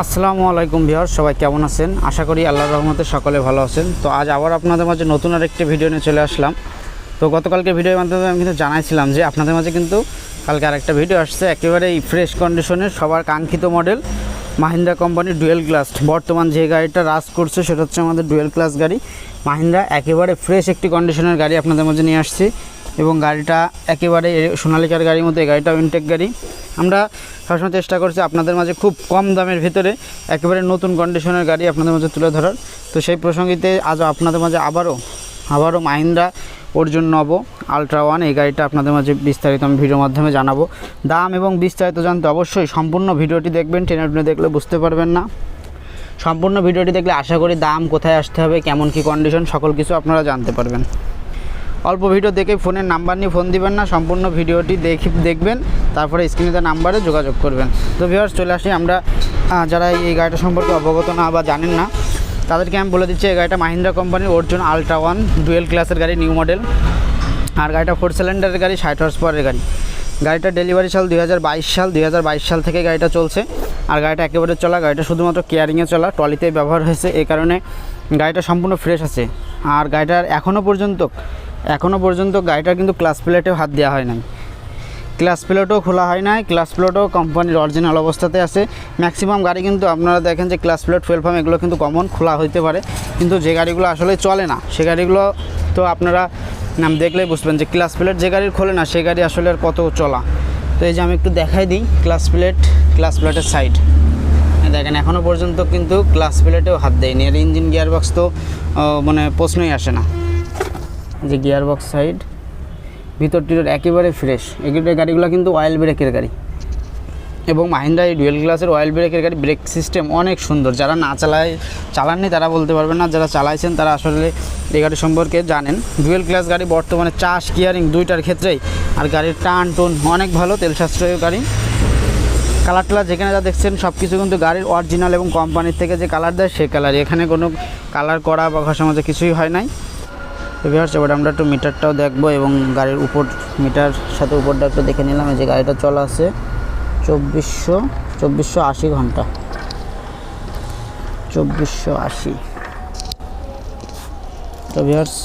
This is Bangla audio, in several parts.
আসসালামু আলাইকুম ভিউয়ার সবাই কেমন আছেন? আশা করি আল্লাহ রহমতে সকলে ভালো আছেন। তো আজ আবার আপনাদের মাঝে নতুন আরেকটি ভিডিও নিয়ে চলে আসলাম। তো গতকালকে ভিডিওর মাধ্যমে আমি কিন্তু জানাইছিলাম যে আপনাদের মাঝে কিন্তু কালকে আরেকটা ভিডিও আসছে, একেবারেই ফ্রেশ কন্ডিশনের সবার কাঙ্ক্ষিত মডেল মাহিন্দ্রা কোম্পানির ডুয়েল ক্লাস বর্তমান যে গাড়িটা রাজ করছে, সেটা হচ্ছে আমাদের ডুয়েল ক্লাস গাড়ি। মাহিন্দ্রা একেবারে ফ্রেশ একটি কন্ডিশনের গাড়ি আপনাদের মাঝে নিয়ে আসছি এবং গাড়িটা একেবারে সোনালিকার গাড়ির মতো, এই গাড়িটাও ইনটেক গাড়ি। আমরা সবসময় চেষ্টা করছি আপনাদের মাঝে খুব কম দামের ভিতরে একেবারে নতুন কন্ডিশনের গাড়ি আপনাদের মাঝে তুলে ধরার। তো সেই প্রসঙ্গিতে আজ আপনাদের মাঝে আবারও আবারও মাহিন্দ্রা অর্জুন নব আলট্রা ওয়ান এই গাড়িটা আপনাদের মাঝে বিস্তারিত আমি ভিডিওর মাধ্যমে জানাব। দাম এবং বিস্তারিত জানতে অবশ্যই সম্পূর্ণ ভিডিওটি দেখবেন, টেনে টুনে দেখলে বুঝতে পারবেন না। সম্পূর্ণ ভিডিওটি দেখলে আশা করি দাম কোথায় আসতে হবে, কেমন কি কন্ডিশন সকল কিছু আপনারা জানতে পারবেন। অল্প ভিডিও দেখে ফোনের নাম্বার নিয়ে ফোন দিবেন না, সম্পূর্ণ ভিডিওটি দেখি দেখবেন, তারপরে স্ক্রিনে দেওয়া নাম্বারে যোগাযোগ করবেন। তো ভিউয়ার্স চলে আসি আমরা যারা এই গাড়িটা সম্পর্কে অবগত না বা জানেন না, তাদেরকে আমি বলে দিচ্ছি, এই গাড়িটা মাহিন্দ্রা কোম্পানির অর্জুন আলট্রা ওয়ান ডুয়েল ক্লাসের গাড়ি, নিউ মডেল। আর গাড়িটা ফোর সিলিন্ডারের গাড়ি, ষাট হর্স পাওয়ারের গাড়ি। গাড়িটা ডেলিভারি সাল দুই হাজার বাইশ সাল, দুই হাজার বাইশ সাল থেকে গাড়িটা চলছে। আর গাড়িটা একেবারে চলা, গাড়িটা শুধুমাত্র কেয়ারিংয়ে চলা, ট্রলিতে ব্যবহার হয়েছে এই কারণে গাড়িটা সম্পূর্ণ ফ্রেশ আছে। আর গাড়িটার এখনও পর্যন্ত এখনও পর্যন্ত গাড়িটার কিন্তু ক্লাস প্লেটেও হাত দেওয়া হয় নাই। ক্লাস প্লেটও খোলা হয় নাই ক্লাস প্লেটও কোম্পানির অরিজিনাল অবস্থাতে আছে। ম্যাক্সিমাম গাড়ি কিন্তু আপনারা দেখেন যে ক্লাস প্লেট পাম্প এগুলো কিন্তু কমন খোলা হইতে পারে। কিন্তু যে গাড়িগুলো আসলে চলে না, সে গাড়িগুলো তো আপনারা নাম দেখলেই বুঝবেন যে ক্লাস প্লেট যে গাড়ির খোলে না, সে গাড়ি আসলে আর কত চলা। তো এই যে আমি একটু দেখাই দিই ক্লাস প্লেট ক্লাস প্লেটের সাইড দেখেন এখনও পর্যন্ত কিন্তু ক্লাস প্লেটেও হাত দেয়নি। আর ইঞ্জিন গিয়ারবক্স তো মানে প্রশ্নই আসে না। যে গিয়ার বক্স সাইড ভিতর টিতর একেবারে ফ্রেশ এগুলো গাড়িগুলো কিন্তু অয়েল ব্রেকের গাড়ি। এবং মাহিন্দ্রা এই ডুয়েল গ্লাসের অয়েল ব্রেকের গাড়ি ব্রেক সিস্টেম অনেক সুন্দর। যারা না চালায়, চালাননি তারা বলতে পারবেন না, যারা চালাইছেন তারা আসলে এই গাড়ি সম্পর্কে জানেন। ডুয়েল ক্লাস গাড়ি বর্তমানে চাষ গিয়ারিং দুইটার ক্ষেত্রেই। আর গাড়ির টান, টোন অনেক ভালো, তেল সাশ্রয় গাড়ি। কালার টালার যেখানে যা দেখছেন সব কিছু কিন্তু গাড়ির অরিজিনাল এবং কোম্পানির থেকে যে কালার দেয় সেই কালার এখানে কোনো কালার করা বা ঘষা মাজা কিছুই হয় নাই। তো ভিউয়ার্স এবার আমরা একটু মিটারটাও দেখব এবং গাড়ির উপর মিটার সাথে উপরটা একটু দেখে নিলাম। যে গাড়িটা চলা আছে চব্বিশশো চব্বিশশো আশি ঘণ্টা। চব্বিশশো আশি। তো ভিউয়ার্স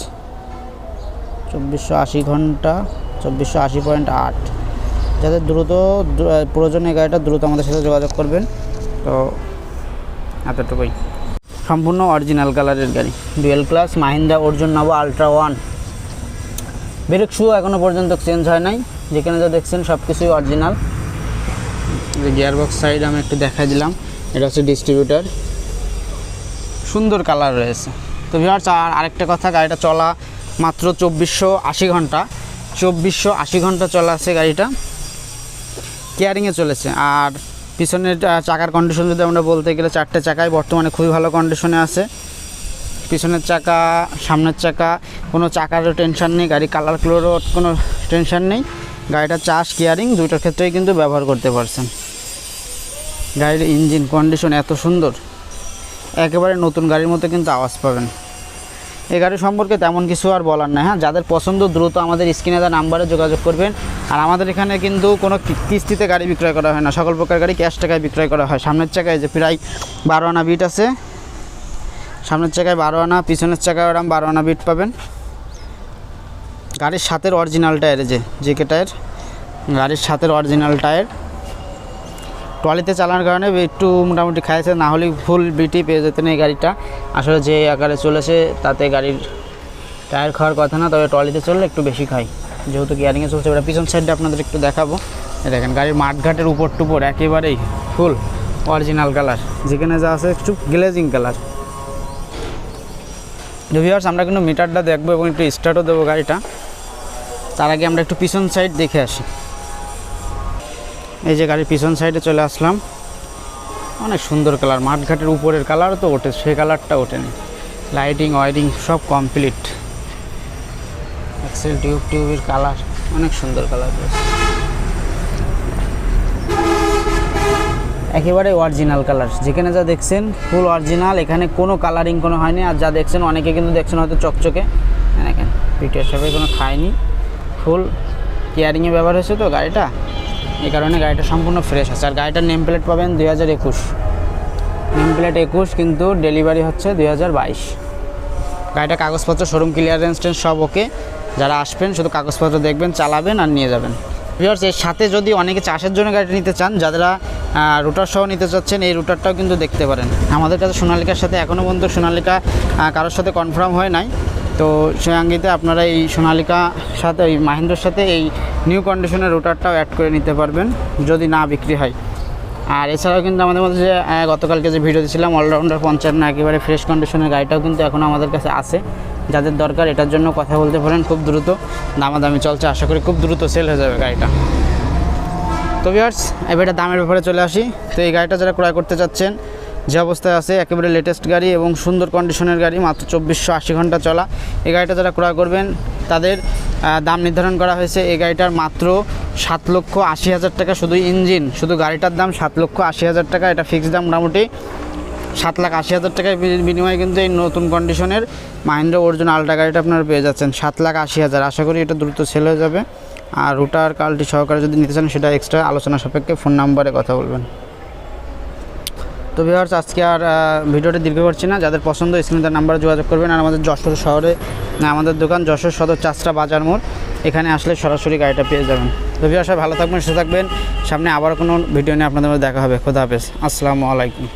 চব্বিশশো আশি ঘণ্টা, চব্বিশশো আশি পয়েন্ট আট। যাদের দ্রুত প্রয়োজন গাড়িটা দ্রুত আমাদের সাথে যোগাযোগ করবেন। তো, এতটুকুই। সম্পূর্ণ অরিজিনাল কালারের গাড়ি। ডুয়েল ক্লাস মাহিন্দ্রা অর্জুন নব আলট্রা ওয়ান ব্রেক শু এখনও পর্যন্ত চেঞ্জ হয় নাই। যেখানে যা দেখছেন সব কিছুই অরিজিনাল গিয়ার বক্স সাইড আমি একটু দেখাই দিলাম। এটা হচ্ছে ডিস্ট্রিবিউটার সুন্দর কালার রয়েছে। তো ভিউয়ার্স আর আরেকটা কথা, গাড়িটা চলা মাত্র চব্বিশশো আশি ঘণ্টা। চব্বিশশো আশি ঘণ্টা চলা আছে গাড়িটা। কেয়ারিংয়ে চলেছে। আর পিছনের চাকার কন্ডিশন যদি আমরা বলতে গেলে চারটে চাকায় বর্তমানে খুবই ভালো কন্ডিশনে আছে। পিছনের চাকা, সামনের চাকা, কোনো চাকারও টেনশান নেই গাড়ি কালার ক্লোরও কোনো টেনশান নেই। গাড়িটা চাষ কেয়ারিং দুইটার ক্ষেত্রেই কিন্তু ব্যবহার করতে পারছেন। গাড়ির ইঞ্জিন কন্ডিশন এত সুন্দর, একেবারে নতুন গাড়ির মতো কিন্তু আওয়াজ পাবেন। এই গাড়ি সম্পর্কে তেমন কিছু আর বলার নাই হ্যাঁ? যাদের পছন্দ, দ্রুত আমাদের স্ক্রিনে দেওয়া নাম্বারে যোগাযোগ করবেন। আর আমাদের এখানে কিন্তু কোনো কিস্তিতে গাড়ি বিক্রয় করা হয় না। সকল প্রকার গাড়ি ক্যাশ টাকায় বিক্রয় করা হয়। সামনের চাকায় যে প্রায় বারো আনা বিট আছে। সামনের চাকায় বারো আনা, পিছনের চাকায় ওরম বারো আনা বিট পাবেন। গাড়ির সাথের অরিজিনাল টায়ার যে, জেকে টায়ার, গাড়ির সাথের অরিজিনাল টায়ার। ট্রলিতে চালানোর কারণে একটু মোটামুটি খাইছে, না হলে ফুল বিটি পেয়ে যেতেন এই গাড়িটা। আসলে যে আকারে চলেছে, তাতে গাড়ির টায়ার খাওয়ার কথা না, তবে ট্রলিতে চললে একটু বেশি খাই। যেহেতু গিয়ারিংয়ে চলছে, এবার পিছন সাইডটা আপনাদের একটু দেখাবো। দেখেন, গাড়ির মাঠঘাটের উপর টুপর একেবারেই ফুল অরিজিনাল কালার যেখানে যা আছে, একটু গ্লেজিং কালার ভিউয়ার্স আমরা কিন্তু মিটারটা দেখব এবং একটু স্টার্টও দেবো গাড়িটা। তার আগে আমরা একটু পিছন সাইড দেখে আসি। এই যে গাড়ির পিছন সাইডে চলে আসলাম। অনেক সুন্দর কালার মাঠঘাটের উপরের কালার তো ওঠে সে কালারটা ওঠেনি। লাইটিং ওয়ারিং সব কমপ্লিট এক্সেল টিউব টিউবের কালার অনেক সুন্দর কালার একেবারে অরিজিনাল কালার যেখানে যা দেখছেন ফুল অরিজিনাল এখানে কোনো কালারিং কোনো হয়নি। আর যা দেখছেন অনেকে কিন্তু দেখছেন হয়তো চকচকে। হ্যাঁ, দেখেন পিটিআর কোনো খায়নি। ফুল কেয়ারিংয়ে ব্যবহার হয়েছে তো গাড়িটা? এই কারণে গাড়িটা সম্পূর্ণ ফ্রেশ আছে। আর গাড়িটার নেম প্লেট পাবেন দুই হাজার একুশ। নেম প্লেট একুশ, কিন্তু ডেলিভারি হচ্ছে দুই হাজার বাইশ। গাড়িটা কাগজপত্র শোরুম ক্লিয়ারেন্স টেন্স সব ওকে যারা আসবেন, শুধু কাগজপত্র দেখবেন, চালাবেন আর নিয়ে যাবেন। ভিউয়ার্স এর সাথে যদি অনেকে চাষের জন্য গাড়িটা নিতে চান, যারা রুটার সহ নিতে চাচ্ছেন, এই রুটারটাও কিন্তু দেখতে পারেন। আমাদের কাছে সোনালিকার সাথে এখনও পর্যন্ত সোনালিকা কারোর সাথে কনফার্ম হয় নাই। তো সেই আঙ্গিতে আপনারা এই সোনালিকা সাথে, এই মাহিন্দ্রার সাথে এই নিউ কন্ডিশনের রুটারটাও অ্যাড করে নিতে পারবেন, যদি না বিক্রি হয়। আর এছাড়াও কিন্তু আমাদের মধ্যে যে গতকালকে যে ভিডিও দিয়েছিলাম অলরাউন্ডার পঞ্চান্ন, একেবারে ফ্রেশ কন্ডিশনের গাড়িটাও কিন্তু এখনও আমাদের কাছে আছে। যাদের দরকার এটার জন্য কথা বলতে পারেন, খুব দ্রুত। দামাদামি চলছে, আশা করি খুব দ্রুত সেল হয়ে যাবে গাড়িটা। তো ভিউয়ার্স এবার দামের ব্যাপারে চলে আসি। তো এই গাড়িটা যারা ক্রয় করতে চাচ্ছেন যে অবস্থায় আছে, একেবারে লেটেস্ট গাড়ি এবং সুন্দর কন্ডিশনের গাড়ি, মাত্র চব্বিশশো আশি ঘণ্টা চলা। এই গাড়িটা যারা ক্রয় করবেন, তাদের দাম নির্ধারণ করা হয়েছে এই গাড়িটার মাত্র সাত লক্ষ আশি হাজার টাকা শুধু ইঞ্জিন। শুধু গাড়িটার দাম সাত লক্ষ আশি হাজার টাকা, এটা ফিক্সড দাম মোটামুটি সাত লাখ আশি হাজার টাকার বিনিময়ে কিন্তু এই নতুন কন্ডিশনের মাহিন্দ্রা অর্জুন আলট্রা গাড়িটা আপনারা পেয়ে যাচ্ছেন। সাত লাখ আশি হাজার। আশা করি এটা দ্রুত সেল হয়ে যাবে। আর রুটার কালটি সহকারে যদি নিতে চান, সেটা এক্সট্রা আলোচনা সাপেক্ষে ফোন নাম্বারে কথা বলবেন। তো ভিউয়ার্স আজকে আর ভিডিওটা দীর্ঘ করছি না। যাদের পছন্দ স্ক্রিনে নাম্বারে যোগাযোগ করবেন। আর আমাদের যশোর শহরে আমাদের দোকান যশোর সদর চাষরা বাজার মোড়। এখানে আসলে সরাসরি গাড়িটা পেয়ে যাবেন। তো ভিউয়ার্স ভালো থাকবেন, সুস্থ থাকবেন। সামনে আবার কোনো ভিডিও নিয়ে আপনাদের দেখা হবে। খোদা হাফেজ। আসসালামু আলাইকুম।